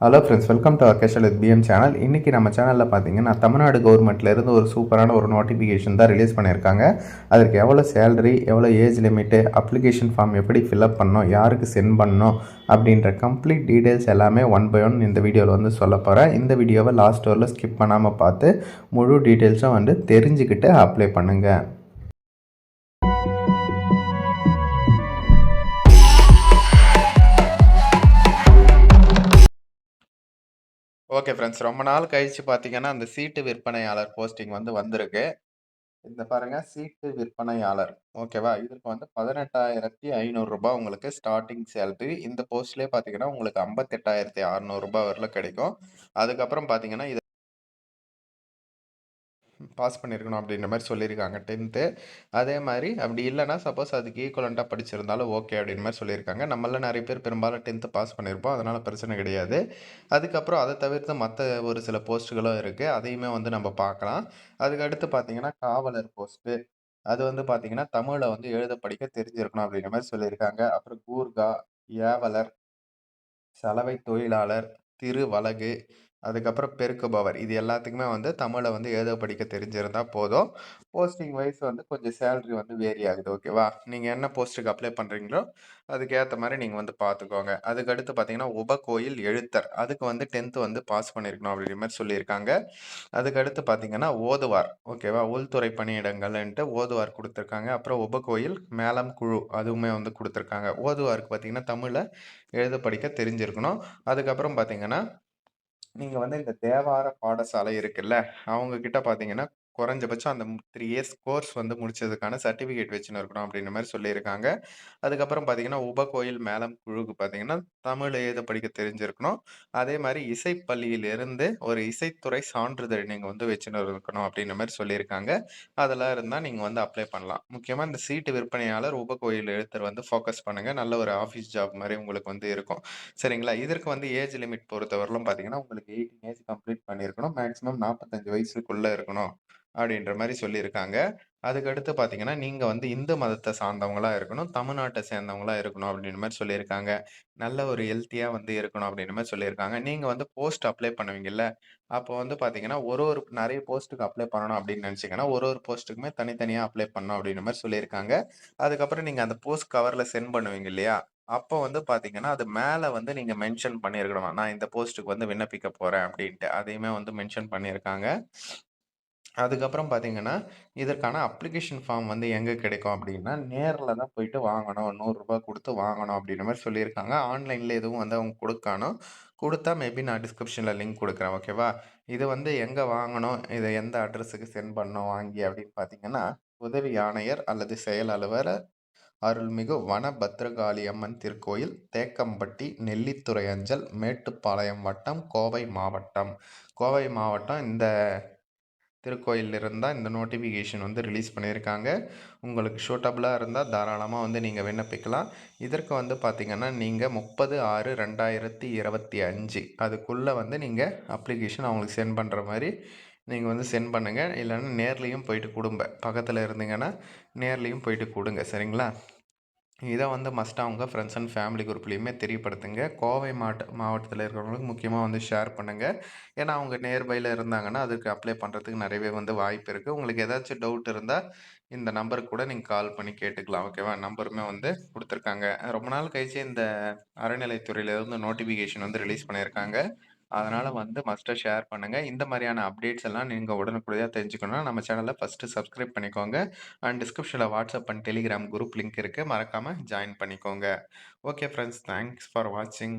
Hello friends welcome to அக்கேஷல் with PM channel இன்றைக்கி நம்ம சேனலில் பார்த்தீங்கன்னா தமிழ்நாடு கவர்மெண்ட்லேருந்து ஒரு சூப்பரான ஒரு நோட்டிஃபிகேஷன் தான் ரிலீஸ் பண்ணியிருக்காங்க. அதற்கு எவ்வளோ சேலரி எவ்வளோ ஏஜ் லிமிட்டு அப்ளிகேஷன் ஃபார்ம் எப்படி ஃபில்அப் பண்ணணும் யாருக்கு சென்ட் பண்ணணும் அப்படின்ற கம்ப்ளீட் டீட்டெயில்ஸ் எல்லாமே ஒன் பை ஒன் இந்த வீடியோவில் வந்து சொல்ல போகிறேன் இந்த வீடியோவை லாஸ்ட் ஓரில் ஸ்கிப் பண்ணாமல் பார்த்து முழு டீட்டெயில்ஸும் வந்து தெரிஞ்சுக்கிட்டு அப்ளை பண்ணுங்கள் ஓகே ஃப்ரெண்ட்ஸ் ரொம்ப நாள் கழிச்சு பார்த்தீங்கன்னா அந்த சீட்டு விற்பனையாளர் போஸ்டிங் வந்து வந்திருக்கு. இந்த பாருங்க சீட்டு விற்பனையாளர். ஓகேவா இதுக்கு வந்து பதினெட்டாயிரத்தி ஐநூறுரூபா உங்களுக்கு ஸ்டார்டிங் சேலரி இந்த போஸ்ட்லேயே பார்த்தீங்கன்னா உங்களுக்கு ஐம்பத்தெட்டாயிரத்தி அறநூறுபா வரல கிடைக்கும். அதுக்கப்புறம் பார்த்தீங்கன்னா இது பாஸ் பண்ணியிருக்கணும் அப்படின்ற மாதிரி சொல்லியிருக்காங்க டென்த்து. அதே மாதிரி அப்படி இல்லைனா சப்போஸ் அதுக்கு ஈக்குவலண்ட்டாக படிச்சிருந்தாலும் ஓகே அப்படின்ற மாதிரி சொல்லியிருக்காங்க. நம்மள நிறைய பேர் பெரும்பாலும் டென்த்து பாஸ் பண்ணியிருப்போம். அதனால் பிரச்சனை கிடையாது. அதுக்கப்புறம் அதை தவிர்த்து மற்ற ஒரு சில போஸ்ட்டுகளும் இருக்குது அதையுமே வந்து நம்ம பார்க்கலாம். அதுக்கு அடுத்து பார்த்தீங்கன்னா காவலர் போஸ்ட்டு அது வந்து பார்த்தீங்கன்னா தமிழில் வந்து எழுத படிக்க தெரிஞ்சிருக்கணும் அப்படின்ற மாதிரி சொல்லியிருக்காங்க. அப்புறம் கூர்கா ஏவலர் சலவை தொழிலாளர் திருவலகு அதுக்கப்புறம் பெருக்குபவர் இது எல்லாத்துக்குமே வந்து தமிழை வந்து எழுத படிக்க தெரிஞ்சிருந்தால் போதும். போஸ்டிங் வைஸ் வந்து கொஞ்சம் சேலரி வந்து வேரி ஆகுது ஓகேவா நீங்கள் என்ன போஸ்ட்டுக்கு அப்ளை பண்ணுறீங்களோ அதுக்கேற்ற மாதிரி நீங்கள் வந்து பார்த்துக்கோங்க அதுக்கடுத்து பார்த்தீங்கன்னா உபகோயில் எழுத்தர். அதுக்கு வந்து டென்த்து வந்து பாஸ் பண்ணியிருக்கணும் அப்படின்ற மாதிரி சொல்லியிருக்காங்க. அதுக்கடுத்து பார்த்தீங்கன்னா ஓதுவார் ஓகேவா உள்துறை பணியிடங்கள்ன்ட்டு ஓதுவார் கொடுத்துருக்காங்க. அப்புறம் உபகோயில் மேலம் குழு அதுவுமே வந்து கொடுத்துருக்காங்க. ஓதுவாருக்கு பார்த்தீங்கன்னா தமிழில் எழுத படிக்க தெரிஞ்சிருக்கணும். அதுக்கப்புறம் பார்த்தீங்கன்னா நீங்க வந்து இந்த தேவார பாடசாலை இருக்குல்ல, அவங்க கிட்ட பார்த்தீங்கன்னா, குறைஞ்சபட்சம் அந்த த்ரீ இயர்ஸ் கோர்ஸ் வந்து முடிச்சதுக்கான சர்டிஃபிகேட் வச்சுன்னு இருக்கணும் அப்படின்ற மாதிரி சொல்லியிருக்காங்க. அதுக்கப்புறம் பார்த்தீங்கன்னா, உபகோயில் மேளம் குழுக்கு பார்த்தீங்கன்னா, தமிழ் எழுத படிக்க தெரிஞ்சிருக்கணும். அதே மாதிரி இசைப்பள்ளியிலிருந்து ஒரு இசைத்துறை சான்றிதழ் நீங்கள் வந்து வச்சுன்னு இருக்கணும் அப்படின்ற மாதிரி சொல்லியிருக்காங்க. அதெல்லாம் இருந்தால் நீங்கள் வந்து அப்ளை பண்ணலாம். முக்கியமாக இந்த சீட்டு விற்பனையாளர், உபகோயில் எழுத்தர் வந்து ஃபோக்கஸ் பண்ணுங்கள் நல்ல ஒரு ஆஃபீஸ் ஜாப் மாதிரி உங்களுக்கு வந்து இருக்கும். சரிங்களா? இதற்கு வந்து ஏஜ் லிமிட் பொறுத்தவரையிலும் பார்த்தீங்கன்னா, உங்களுக்கு 18 ஏஜ் கம்ப்ளீட் பண்ணியிருக்கணும். மேக்ஸிமம் நாற்பத்தஞ்சு வயசுக்குள்ளே இருக்கணும். அப்படின்ற மாதிரி சொல்லியிருக்காங்க. அதுக்கடுத்து பார்த்தீங்கன்னா, நீங்கள் வந்து இந்து மதத்தை சார்ந்தவங்களா இருக்கணும். தமிழ்நாட்டை சேர்ந்தவங்களா இருக்கணும் அப்படின்ற மாதிரி சொல்லியிருக்காங்க. நல்ல ஒரு ஹெல்த்தியாக வந்து இருக்கணும் அப்படின்ற மாரி சொல்லியிருக்காங்க. நீங்கள் வந்து போஸ்ட் அப்ளை பண்ணுவீங்கல்ல, அப்போ வந்து பார்த்தீங்கன்னா, ஒரு ஒரு நிறைய போஸ்ட்டுக்கு அப்ளை பண்ணணும் அப்படின்னு நினச்சிங்கன்னா ஒரு ஒரு போஸ்ட்டுக்குமே தனித்தனியாக அப்ளை பண்ணணும் அப்படின்ற மாதிரி சொல்லியிருக்காங்க. அதுக்கப்புறம் நீங்கள் அந்த போஸ்ட் கவரில் சென்ட் பண்ணுவீங்க இல்லையா? அப்போ வந்து பார்த்தீங்கன்னா, அது மேலே வந்து நீங்கள் மென்ஷன் பண்ணியிருக்கணும். நான் இந்த போஸ்ட்டுக்கு வந்து விண்ணப்பிக்க போகிறேன் அப்படின்ட்டு. அதையுமே வந்து மென்ஷன் பண்ணியிருக்காங்க. அதுக்கப்புறம் பார்த்தீங்கன்னா, இதற்கான அப்ளிகேஷன் ஃபார்ம் வந்து எங்கே கிடைக்கும் அப்படின்னா, நேரில் தான் போயிட்டு வாங்கணும். நூறுரூபா கொடுத்து வாங்கணும் அப்படின்ற மாதிரி சொல்லியிருக்காங்க. ஆன்லைனில் எதுவும் வந்து அவங்க கொடுக்கணும் கொடுத்தா மேபி நான் டிஸ்கிரிப்ஷனில் லிங்க் கொடுக்குறேன் ஓகேவா? இது வந்து எங்கே வாங்கணும்? இதை எந்த அட்ரஸுக்கு சென்ட் பண்ணணும் வாங்கி அப்படின்னு பார்த்தீங்கன்னா, உதவி ஆணையர் அல்லது செயல் அலுவலர், அருள்மிகு அம்மன் திருக்கோயில், தேக்கம்பட்டி, நெல்லித்துறை அஞ்சல், மேட்டுப்பாளையம் வட்டம், கோவை மாவட்டம். கோவை மாவட்டம் இந்த திருக்கோயில்ல இருந்தா இந்த நோட்டிஃபிகேஷன் வந்து ரிலீஸ் பண்ணியிருக்காங்க. உங்களுக்கு ஷூட்டபுளாக இருந்தால் தாராளமாக வந்து நீங்கள் விண்ணப்பிக்கலாம். இதற்கு வந்து பார்த்தீங்கன்னா, நீங்க 30/6/2025 அதுக்குள்ள வந்து நீங்கள் அப்ளிகேஷன் அவங்களுக்கு சென்ட் பண்ணுற மாதிரி நீங்கள் வந்து சென்ட் பண்ணுங்கள் இல்லைன்னா நேர்லேயும் போயிட்டு கொடுங்க பக்கத்தில் இருந்தீங்கன்னா, நேர்லேயும் போயிட்டு கொடுங்க சரிங்களா? இதை வந்து மஸ்ட்டாக அவங்க ஃப்ரெண்ட்ஸ் அண்ட் ஃபேமிலி குரூப்லேயுமே தெரியப்படுத்துங்க. கோவை மாவட்ட மாவட்டத்தில் இருக்கிறவங்களுக்கு முக்கியமாக வந்து ஷேர் பண்ணுங்கள் ஏன்னா, அவங்க நேர்பையில் இருந்தாங்கன்னா, அதுக்கு அப்ளை பண்ணுறதுக்கு நிறையவே வந்து வாய்ப்பு இருக்குது உங்களுக்கு ஏதாச்சும் டவுட் இருந்தால் இந்த நம்பருக்கு கூட நீங்கள் கால் பண்ணி கேட்டுக்கலாம். ஓகேவா? நம்பருமே வந்து கொடுத்துருக்காங்க ரொம்ப நாள் கழிச்சு இந்த அறநிலைத்துறையிலேருந்து நோட்டிஃபிகேஷன் வந்து ரிலீஸ் பண்ணியிருக்காங்க. அதனால வந்து மஸ்ட்டா ஷேர் பண்ணுங்க. இந்த மாரியான அப்டேட்ஸ் எல்லாம் நீங்க உடனுக்குடையா தெரிஞ்சுக்கணும்னா, நம்ம சேனல ஃபர்ஸ்ட்டு சப்ஸ்கிரைப் பண்ணிக்கோங்க. அண்ட் டிஸ்கிரிப்ஷன்ல WhatsApp and Telegram group link இருக்கு. மறக்காம ஜாயின் பண்ணிக்கோங்க. Okay friends. தேங்க்ஸ் ஃபார் வாட்சிங்.